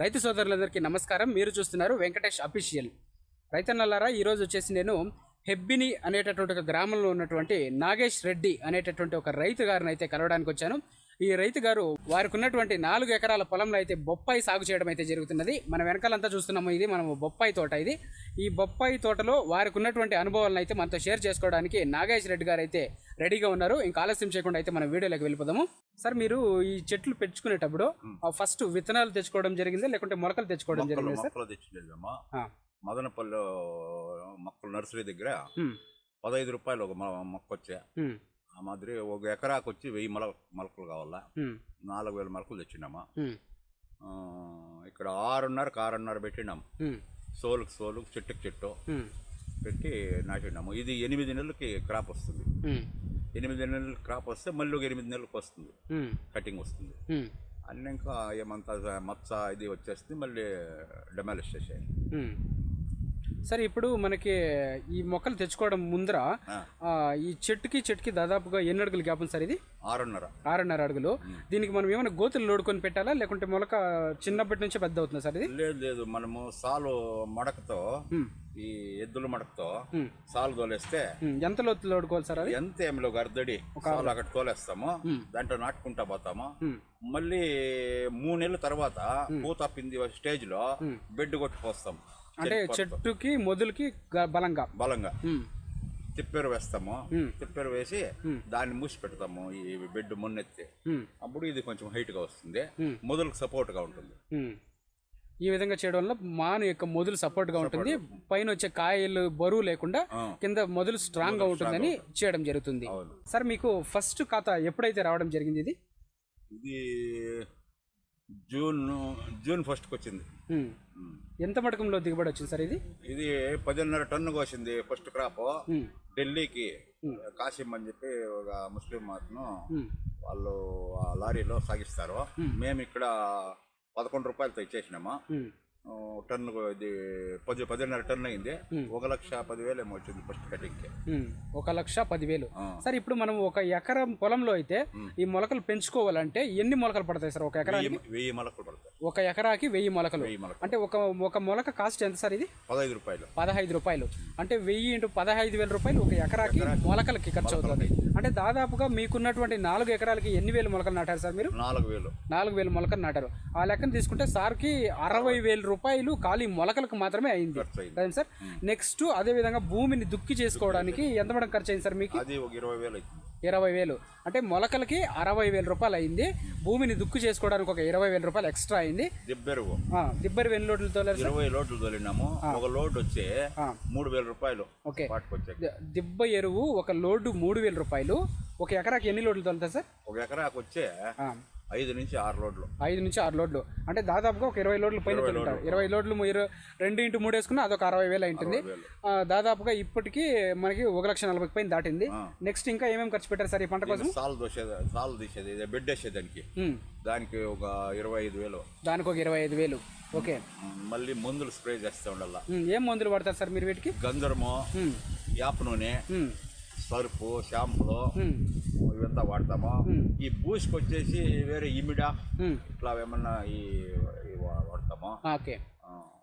రైతు సోదరులందరికీ నమస్కారం. మీరు చూస్తున్నారు వెంకటేష్ అఫీషియల్. రైతన్నలారా ఈరోజు వచ్చేసి నేను హెబ్బిని అనేటటువంటి ఒక గ్రామంలో ఉన్నటువంటి నాగేష్ రెడ్డి అనేటటువంటి ఒక రైతు గారిని అయితే కలవడానికి వచ్చాను. ఈ రైతు గారు వారికి ఉన్నటువంటి నాలుగు ఎకరాల పొలంలో అయితే బొప్పాయి సాగు చేయడం అయితే జరుగుతున్నది. మన వెనకాలంతా చూస్తున్నాము ఇది మనం బొప్పాయి తోట ఇది. ఈ బొప్పాయి తోటలో వారికి ఉన్నటువంటి అనుభవాలను అయితే మనతో షేర్ చేసుకోవడానికి నాగేష్ రెడ్డి గారు అయితే రెడీగా ఉన్నారు. ఇంకా ఆలస్యం చేయకుండా అయితే మన వీడియోలోకి వెళ్ళిపోదాము. సార్ మీరు ఈ చెట్లు పెంచుకునేటప్పుడు ఫస్ట్ విత్తనాలు తెచ్చుకోవడం జరిగిందా? లేకుంటే మొలకలు తెచ్చుకోవడం జరిగిందా సార్. మదనపల్లి మొక్కలు నర్సరీ దగ్గర పదహైదు రూపాయలు ఒక మొక్క వచ్చా ఆ మాదిరి ఒక ఎకరాకు వచ్చి వెయ్యి మొల మొలకలు కావాలా? నాలుగు వేల మొలకలు తెచ్చినామా ఇక్కడ ఆరున్నరకు ఆరున్నర పెట్టినాం ఉమ్, సోలుకు సోలు చెట్టుకు చెట్టు పెట్టి నాటినాము ఇది ఎనిమిది నెలలకి క్రాప్ వస్తుంది. ఎనిమిది నెలలకి క్రాప్ వస్తే మళ్ళీ ఒక ఎనిమిది నెలలకు వస్తుంది. కటింగ్ వస్తుంది. అన్నీ ఇంకా ఏమంతా మచ్చ ఇది వచ్చేస్తుంది మళ్ళీ డెమాలిష్ చేసేయాలి. సార్ ఇప్పుడు మనకి ఈ మొక్కలు తెచ్చుకోవడం ముందర ఈ చెట్టుకి చెట్టుకి దాదాపుగా ఎన్ని అడుగులు గ్యాప్ ఉంది సార్ ఇది? ఆరున్నర. ఆరున్నర అడుగులు. దీనికి మనం ఏమైనా గోతులు లోడుకొని పెట్టాలా? లేకుంటే మొలక చిన్నప్పటి నుంచే పెద్ద అవుతుందా సార్ ఇది? లేదు లేదు. మనము సాలు మడకతో ఈ ఎద్దుల మడకతో సాలు తోలేస్తే. ఎంత లోతు లోడుకోవాలి సార్ అది? ఎంత ఏమిలో ఒక అర్ధడి సాలు అక్కడ తోలేస్తాము దాంట్లో నాటుకుంటా పోతాము. మళ్ళీ మూడు నెలల తర్వాత పూత పింది స్టేజ్లో బెడ్ కొట్టి అంటే చెట్టుకి మొదలుకి బలంగా. బలంగా. తిప్పెరు వేస్తాము. తిప్పెరు వేసి దాన్ని మూసి పెడతాము. ఈ బెడ్ మొన్నెత్తి. అప్పుడు ఇది కొంచెం హైట్గా వస్తుంది. మొదలకు సపోర్ట్గా ఉంటుంది. ఈ విధంగా చేయడం వల్ల మాను యొక్క మొదలు సపోర్ట్గా ఉంటుంది. పైన వచ్చే కాయలు బరువు లేకుండా. కింద మొదలు స్ట్రాంగ్గా ఉంటుందని చేయడం జరుగుతుంది. సార్ మీకు ఫస్ట్ ఖాతా ఎప్పుడైతే రావడం జరిగింది ఇది? ఇది జూన్ జూన్ ఫస్ట్కి వచ్చింది. ఎంత మటకంలో దిగుబడి వచ్చింది సార్ ఇది? ఇది పదిన్నర టన్ను కోసింది ఫస్ట్ క్రాప్. ఢిల్లీకి కాసిం అని చెప్పి ఒక ముస్లిం మాత్రం వాళ్ళు ఆ లారీలో సాగిస్తారు. మేము ఇక్కడ పదకొండు రూపాయలతో ఇచ్చేసినాము. టన్ను ఇది పది పదిన్నర టన్ను అయింది. ఒక లక్ష పదివేలు ఏమో వచ్చింది ఫస్ట్ కటింగ్కి. ఉమ్. ఒక లక్ష పదివేలు. సార్ ఇప్పుడు మనం ఒక ఎకరం పొలంలో అయితే ఈ మొలకలు పెంచుకోవాలంటే ఎన్ని మొలకలు పడతాయి సార్ ఒక వెయ్యి వెయ్యి మొలకలు పడతాయి. ఒక ఎకరాకి వెయ్యి మొలకలు. అంటే ఒక ఒక మొలక కాస్ట్ ఎంత సార్ ఇది? పదహైదు రూపాయలు. పదహైదు రూపాయలు. అంటే వెయ్యి ఇంటూ పదహైదు వేల రూపాయలు ఒక ఎకరాకి మొలకలకి ఖర్చు అవుతుంది. అంటే దాదాపుగా మీకున్నటువంటి నాలుగు ఎకరాలకి ఎన్ని వేలు మొలకలు నాటారు సార్ మీరు? నాలుగు వేలు. నాలుగు వేలు మొలకలు నాటారు. ఆ లెక్కన తీసుకుంటే సార్కి అరవై వేల రూపాయలు ఖాళీ మొలకలకు మాత్రమే అయింది. కదా సార్. నెక్స్ట్ అదే విధంగా భూమిని దుక్కి చేసుకోవడానికి ఎంత మేడం ఖర్చు అయింది సార్ మీకు? అది ఇరవై వేలు ఇరవై వేలు. అంటే మొలకలకి అరవై వేల రూపాయలు అయింది భూమిని దుక్కు చేసుకోవడానికి ఒక ఇరవై వేల రూపాయలు ఎక్స్ట్రా అయింది. దిబ్బెరువు ఆ, దిబ్బరి వెన్ను లోడ్లతో సార్? ఇరవై లోడ్లు తోలినాము. ఒక లోడ్ వచ్చి. మూడు వేల రూపాయలు ఓకే. దిబ్బ ఎరువు ఒక లోడు మూడు వేల రూపాయలు. ఒక ఎకరాకి ఎన్ని లోడ్లు తోలుతాయి సార్? ఒక ఎకరాకు వచ్చే ఐదు నుంచి ఆరు లోడ్లు. ఐదు నుంచి ఆరు లోడ్లు. అంటే దాదాపుగా ఒక ఇరవై లోడ్లు పైన తోలుతారు ఇరవై లోడ్లు ఇరవై రెండు ఇంటూ మూడు వేసుకున్నా అదొక అరవై వేలు అయింటుంది. దాదాపుగా ఇప్పటికి మనకి ఒక లక్ష నలభై పైన దాటింది. నెక్స్ట్ ఇంకా ఏమేమి ఖర్చు పెట్టారు సార్ ఈ పంట కోసం? సాలు దోసేది సాలు తీసేది ఇదే బెడ్ వేసేదానికి దానికి. ఒక ఇరవై ఐదు వేలు. దానికి ఒక ఇరవై ఐదు వేలు. ఓకే. మళ్ళీ మందులు స్ప్రే చేస్తూ ఉండాల. ఏం మందులు పడతారు సార్ మీరు వీటికి? గంధర్ము యాప్ నూనె సరుపు షాంపులు ఇవంతా వాడతాము? ఈ బూస్కి వచ్చేసి వేరే ఇమిడా. ఇట్లా ఏమన్నా ఈ వాడతాము? ఓకే.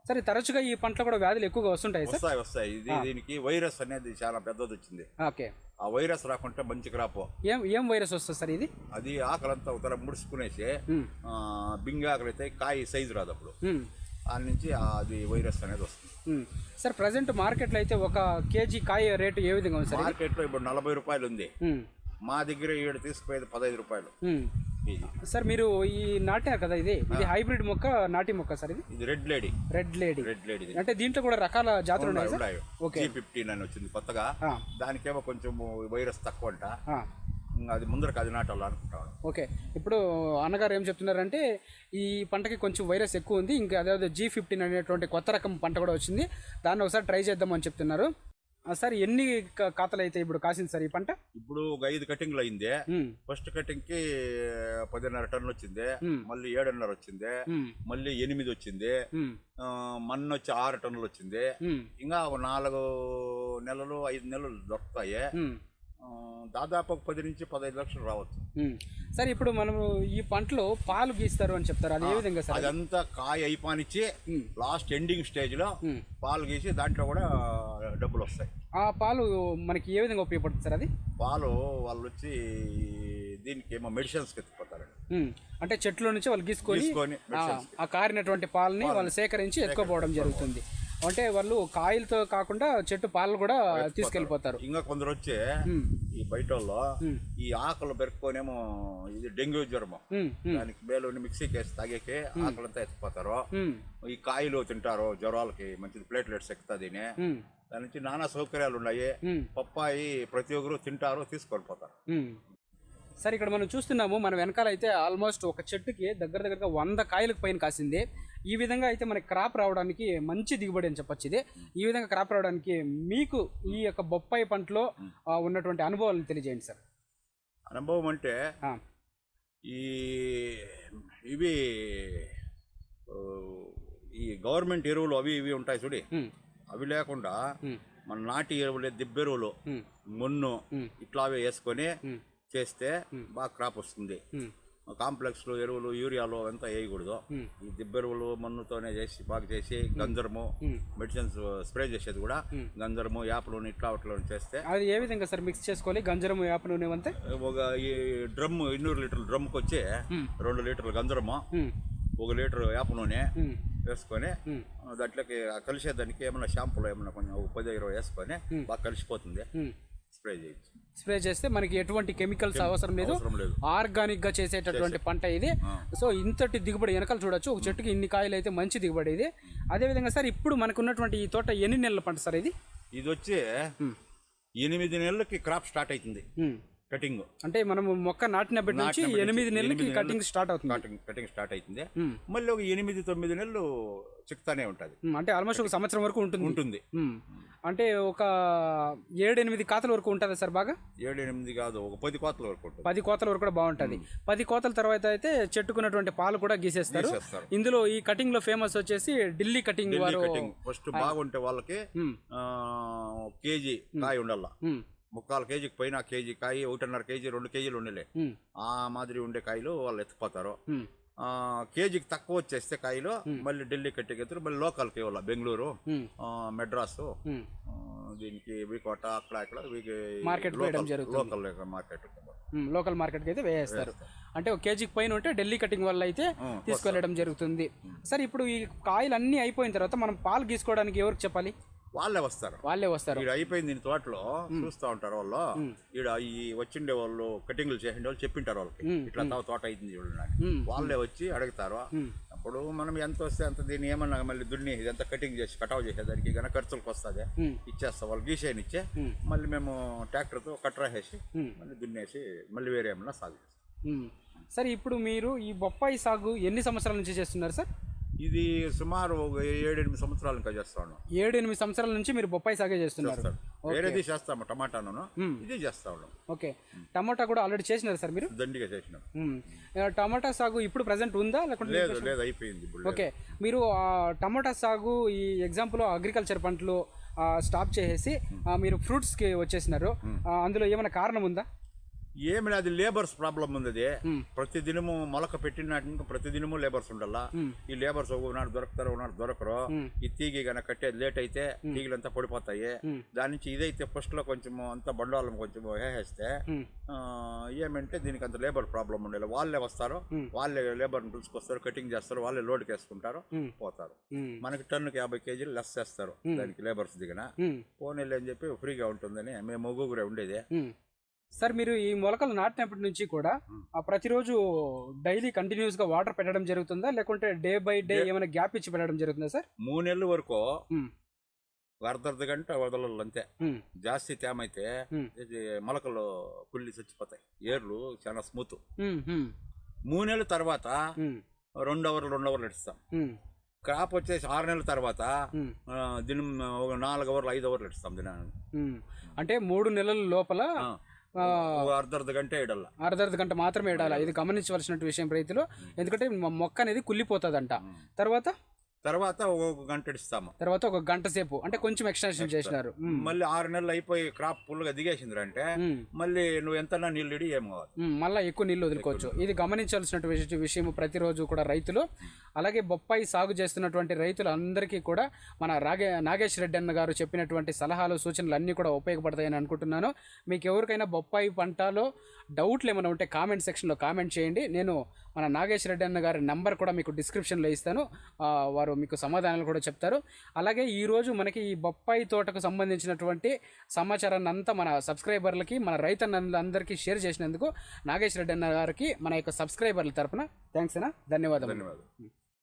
సరే తరచుగా ఈ పంటలో కూడా వ్యాధులు ఎక్కువగా వస్తుంటాయి వస్తాయి వస్తాయి. ఇది దీనికి వైరస్ అనేది చాలా పెద్దది వచ్చింది ఓకే. ఆ వైరస్ రాకుంటే మంచి క్రాప్ ఏం ఏం వైరస్ వస్తుంది సార్ ఇది? అది ఆకలంతా ఒక ముడుచుకునేసి అయితే కాయ సైజు రాదు అప్పుడు. దాని నుంచి అది వైరస్ అనేది వస్తుంది. సార్ ప్రజెంట్ మార్కెట్లో అయితే ఒక కేజీ కాయ రేటు ఏ విధంగా ఉంది సార్? మార్కెట్లో ఇప్పుడు నలభై రూపాయలు ఉంది. మా దగ్గర ఏడు తీసుకుపోయేది పదహైదు రూపాయలు. సార్ మీరు ఈ నాటారు కదా ఇది? ఇది హైబ్రిడ్ మొక్క నాటి మొక్క సార్ ఇది? ఇది red lady. Red lady. Red lady అంటే దీంట్లో కూడా రకాల జాతులు ఉన్నాయి ఓకే. ఫిఫ్టీన్ అని వచ్చింది కొత్తగా. దానికేమో కొంచెం వైరస్ తక్కువ అంట అది ముందరకు అది నాటాలి అనుకుంటాను ఓకే. ఇప్పుడు అన్నగారు ఏం చెప్తున్నారంటే ఈ పంటకి కొంచెం వైరస్ ఎక్కువ ఉంది ఇంకా అదే జీ ఫిఫ్టీన్ అనేటువంటి కొత్త రకం పంట కూడా వచ్చింది దాన్ని ఒకసారి ట్రై చేద్దామని చెప్తున్నారు. సార్ ఎన్ని ఖాతాలు అయితే ఇప్పుడు కాసింది సార్ ఈ పంట? ఇప్పుడు ఒక ఐదు కటింగ్లు అయింది. ఫస్ట్ కటింగ్కి పదిన్నర టన్నులు వచ్చింది. మళ్ళీ ఏడున్నర వచ్చింది. మళ్ళీ ఎనిమిది వచ్చింది. మొన్న వచ్చి ఆరు టన్నులు వచ్చింది. ఇంకా ఒక నాలుగు నెలలు ఐదు నెలలు దొరుకుతాయి. దాదాపు ఒక పది నుంచి పదహైదు లక్షలు రావచ్చు. సార్ ఇప్పుడు మనము ఈ పంటలో పాలు గీస్తారు అని చెప్తారు అది ఏ విధంగా సార్ అదంతా కాయ అయిపోనిచ్చి. లాస్ట్ ఎండింగ్ స్టేజ్లో. పాలు గీసి దాంట్లో కూడా డబ్బులు వస్తాయి ఆ పాలు మనకి ఏ విధంగా ఉపయోగపడుతుంది సార్ అది పాలు వాళ్ళు వచ్చి దీనికి ఏమో మెడిసిన్స్ ఎత్తుకుపోతారండి ఉమ్. అంటే చెట్లో నుంచి వాళ్ళు గీసుకొని ఆ కారినటువంటి పాలని వాళ్ళు సేకరించి ఎత్తుకోపోవడం జరుగుతుంది అంటే వాళ్ళు కాయలతో కాకుండా చెట్టు పాలు కూడా తీసుకెళ్ళిపోతారు ఇంకా కొందరు వచ్చి. ఈ బయట ఈ ఆకులు పెరుక్కొనేమో ఇది డెంగ్యూ జ్వరము. దానికి బేలుని మిక్సీకి వేసి తాగేకి ఆకులంతా ఎత్తుకుపోతారు ఉమ్. ఈ కాయలు తింటారు జ్వరాలకి మంచిది ప్లేట్లెట్స్ ఎక్కుతుంది. దాని నుంచి నానా సౌకర్యాలు ఉన్నాయి. పప్పాయి ప్రతి ఒక్కరు తింటారు తీసుకొని పోతారు. సార్ ఇక్కడ మనం చూస్తున్నాము మన వెనకాల అయితే ఆల్మోస్ట్ ఒక చెట్టుకి దగ్గర దగ్గరగా వంద కాయలకు పైన కాసింది. ఈ విధంగా అయితే మనకి క్రాప్ రావడానికి మంచి దిగుబడి అని చెప్పొచ్చు ఇది. ఈ విధంగా క్రాప్ రావడానికి మీకు ఈ యొక్క బొప్పాయి పంటలో ఉన్నటువంటి అనుభవాలను తెలియజేయండి సార్. అనుభవం అంటే ఈ ఇవి ఈ గవర్నమెంట్ ఎరువులు అవి ఇవి ఉంటాయి చూడి. అవి లేకుండా మన నాటి ఎరువులే దిబ్బెరువులు మున్ను ఉమ్. ఇట్లావే వేసుకొని. చేస్తే బాగా క్రాప్ వస్తుంది. కాంప్లెక్స్లు ఎరువులు యూరియాలు అంతా వేయకూడదు. ఈ దిబ్బెరువులు మన్నుతోనే చేసి బాగా చేసి గంజరము ఉమ్. మెడిసిన్స్ స్ప్రే చేసేది కూడా గంజరము యాప్లు ఇట్లా అట్లా చేస్తే అది ఏ విధంగా సార్ మిక్స్ చేసుకోవాలి? గంజరం వేప నూనె అంతే ఒక ఈ డ్రమ్ ఇన్నూరు లీటర్ల డ్రమ్కి వచ్చి. రెండు లీటర్ల గంజరము ఒక లీటర్ యాప్ నూనె వేసుకొని దాంట్లోకి కలిసేదానికి ఏమైనా షాంపూలు ఏమైనా కొంచెం ఒక పది ఇరవై వేసుకొని బాగా కలిసిపోతుంది. స్ప్రే చేయొచ్చు. స్ప్రే చేస్తే మనకి ఎటువంటి కెమికల్స్ అవసరం లేదు. ఆర్గానిక్గా చేసేటటువంటి పంట ఇది. సో ఇంతటి దిగుబడి వెనకాల చూడొచ్చు. ఒక చెట్టుకి ఇన్ని కాయలు అయితే మంచి దిగుబడి ఇది. అదేవిధంగా సార్ ఇప్పుడు మనకు ఉన్నటువంటి ఈ తోట ఎన్ని నెలల పంట సార్ ఇది? ఇది వచ్చి ఎనిమిది నెలలకి క్రాప్ స్టార్ట్ అవుతుంది. కటింగ్. అంటే మనము మొక్క నాటినప్పటి నుంచి ఎనిమిది నెలలకి కటింగ్ స్టార్ట్ అవుతుంది. కటింగ్ కటింగ్ స్టార్ట్ అవుతుంది. మళ్ళీ ఒక ఎనిమిది తొమ్మిది నెలలు చిక్తానే ఉంటుంది. అంటే ఆల్మోస్ట్ ఒక సంవత్సరం వరకు ఉంటుంది. ఉంటుంది. అంటే ఒక ఏడు ఎనిమిది కాతల వరకు ఉంటుందా సార్ బాగా? ఏడు ఎనిమిది కాదు ఒక పది కోతల వరకు ఉంటుంది. పది కోతల వరకు కూడా బాగుంటుంది. పది కోతల తర్వాత అయితే చెట్టుకున్నటువంటి పాలు కూడా గీసేస్తారు. ఇందులో ఈ కటింగ్లో ఫేమస్ వచ్చేసి ఢిల్లీ కటింగ్ వారు ఫస్ట్ బాగుంటే వాళ్ళకి కేజీ కాయ ఉండాల. ముక్కాలు కేజీకి పైన కేజీ కాయ ఒకటిన్నర కేజీ రెండు కేజీలు ఉండలే. ఆ మాదిరి ఉండే కాయలు వాళ్ళు ఆ, కేజీకి తక్కువ వచ్చేస్తే కాయలు మళ్ళీ ఢిల్లీ కట్టెకెత్తారు మళ్ళీ లోకల్కి ఇవ్వాలి బెంగళూరు మెడ్రాసు దీనికి వికోట అక్కడ వేయడం జరుగుతుంది. Local market. లోకల్ మార్కెట్కి అయితే వేస్తారు. అంటే ఒక కేజీకి పైన ఉంటే ఢిల్లీ కటింగ్ వల్ల అయితే తీసుకెళ్ళడం జరుగుతుంది. సరే ఇప్పుడు ఈ కాయలు అన్నీ అయిపోయిన తర్వాత మనం పాలు గీసుకోవడానికి ఎవరికి చెప్పాలి? వాళ్ళే వస్తారు. వాళ్ళే వస్తారు. ఈడ అయిపోయింది దీని తోటలో చూస్తూ ఉంటారు వాళ్ళు. ఈడ ఈ వచ్చిండే వాళ్ళు కటింగ్లు చేసిండే వాళ్ళు చెప్పింటారు వాళ్ళకి. ఇట్లా తోట అయింది చూడండి. వాళ్ళే వచ్చి అడుగుతారు. అప్పుడు మనం ఎంత వస్తే అంత దీన్ని ఏమన్నా మళ్ళీ దున్ని ఇదంతా కటింగ్ చేసి కటావ్ చేసేదానికి గన ఖర్చులకు వస్తుంది. ఇచ్చేస్తాం వాళ్ళు గీసేయని ఇచ్చే. మళ్ళీ మేము ట్రాక్టర్తో కట్టరా వేసి. మళ్ళీ దున్నేసి మళ్ళీ వేరే ఏమన్నా సాగు చేస్తాం. సరే ఇప్పుడు మీరు ఈ బొప్పాయి సాగు ఎన్ని సంవత్సరాల నుంచి చేస్తున్నారు సార్? ఇది సుమారు ఏడెనిమిది సంవత్సరాలు ఇంకా చేస్తా ఉన్నాం. ఏడు ఎనిమిది సంవత్సరాల నుంచి మీరు బొప్పాయి సాగే చేస్తున్నారు. చేస్తాం. వేరేది చేస్తాము టమాటాను. ఇది చేస్తా ఉన్నాం. ఓకే. టమాటా కూడా ఆల్రెడీ చేసినారు సార్ మీరు? దండిగా చేసినాం. టమాటా సాగు ఇప్పుడు ప్రజెంట్ ఉందా? లేకుంటే లేదు లేదు అయిపోయింది. ఓకే. మీరు టమాటా సాగు ఈ ఎగ్జాంపుల్ అగ్రికల్చర్ పంటలు స్టాప్ చేసేసి మీరు ఫ్రూట్స్కి వచ్చేసినారు. అందులో ఏమైనా కారణం ఉందా? ఏమి లేదు లేబర్స్ ప్రాబ్లం ఉంది అది. ప్రతి దినము మొలక పెట్టినాటి ప్రతి దినము లేబర్స్ ఉండాలా. ఈ లేబర్స్ ఒకనాడు దొరుకుతారు ఒకనాడు దొరకరు. ఈ తీగి గన కట్టేది లేట్ అయితే తీగలంతా పడిపోతాయి. దాని నుంచి ఇదైతే ఫస్ట్లో కొంచెం అంతా బండవాళ్ళం కొంచెం వేసేస్తే ఏమంటే దీనికి అంత లేబర్ ప్రాబ్లం ఉండేది వాళ్ళే వస్తారు. వాళ్ళే లేబర్ని పిలుచుకొస్తారు కటింగ్ చేస్తారు వాళ్ళే లోడ్కి వేసుకుంటారు. పోతారు. మనకి టన్నుకి యాభై కేజీలు లెస్ చేస్తారు దానికి లేబర్స్ దిగిన. పోనీలే అని చెప్పి ఫ్రీగా ఉంటుందని మేము ముగ్గురే ఉండేది. సార్ మీరు ఈ మొలకలు నాటినప్పటి నుంచి కూడా ఆ ప్రతిరోజు డైలీ కంటిన్యూస్గా వాటర్ పెట్టడం జరుగుతుందా? లేకుంటే డే బై డే ఏమైనా గ్యాప్ ఇచ్చి పెట్టడం జరుగుతుందా సార్? మూడు నెలల వరకు అర్ధ గంట వదలాలి అంతే. జాస్తి తేమ అయితే మొలకలు కుళ్ళి చచ్చిపోతాయి. ఏర్లు చాలా స్మూత్. మూడు నెలల తర్వాత. రెండు అవర్లు రెండు అవర్లు ఇస్తాం. క్రాప్ వచ్చేసి ఆరు నెలల తర్వాత దినం ఒక నాలుగు అవర్లు ఐదు అవర్లు ఇస్తాం దినాన్ని. ఉమ్. అంటే మూడు నెలల లోపల ఆ, ఆ, ఒక అర్ధ అర్ధ గంట ఇడల్లా అర్ధ గంట మాత్రమే ఇది గమనించవలసిన విషయం రైతులు. ఎందుకంటే మొక్క అనేది కుళ్ళిపోతుందంట. తర్వాత తర్వాత ఒక గంట ఇస్తాము తర్వాత ఒక గంట సేపు అంటే కొంచెం ఎక్స్టెన్షన్ చేసినారు. మళ్ళీ ఆరు నెలలు అయిపోయి క్రాప్ ఫుల్గా దిగేసింది అంటే. మళ్ళీ నువ్వు ఎంత నీళ్ళు ఇడి ఏం కావాలి. మళ్ళా ఎక్కువ నీళ్ళు వదులుకోవచ్చు. ఇది గమనించాల్సినటువంటి విషయం ప్రతిరోజు కూడా రైతులు. అలాగే బొప్పాయి సాగు చేస్తున్నటువంటి రైతులు అందరికీ కూడా మన రాగే నాగేష్ రెడ్డి అన్న గారు చెప్పినటువంటి సలహాలు సూచనలు అన్నీ కూడా ఉపయోగపడతాయని అనుకుంటున్నాను. మీకు ఎవరికైనా బొప్పాయి పంటలో డౌట్లు ఏమైనా ఉంటే కామెంట్ సెక్షన్లో కామెంట్ చేయండి. నేను మన నాగేష్ రెడ్డి అన్న గారి నంబర్ కూడా మీకు డిస్క్రిప్షన్లో ఇస్తాను. వారు మీకు సమాధానాలు కూడా చెప్తారు. అలాగే ఈరోజు మనకి ఈ బొప్పాయి తోటకు సంబంధించినటువంటి సమాచారాన్ని అంతా మన సబ్స్క్రైబర్లకి మన రైతన్నందరికీ షేర్ చేసినందుకు నాగేశ్వర రెడ్డి అన్న గారికి మన యొక్క సబ్స్క్రైబర్ల తరపున థ్యాంక్స్ అన్న. ధన్యవాదాలు ధన్యవాదాలు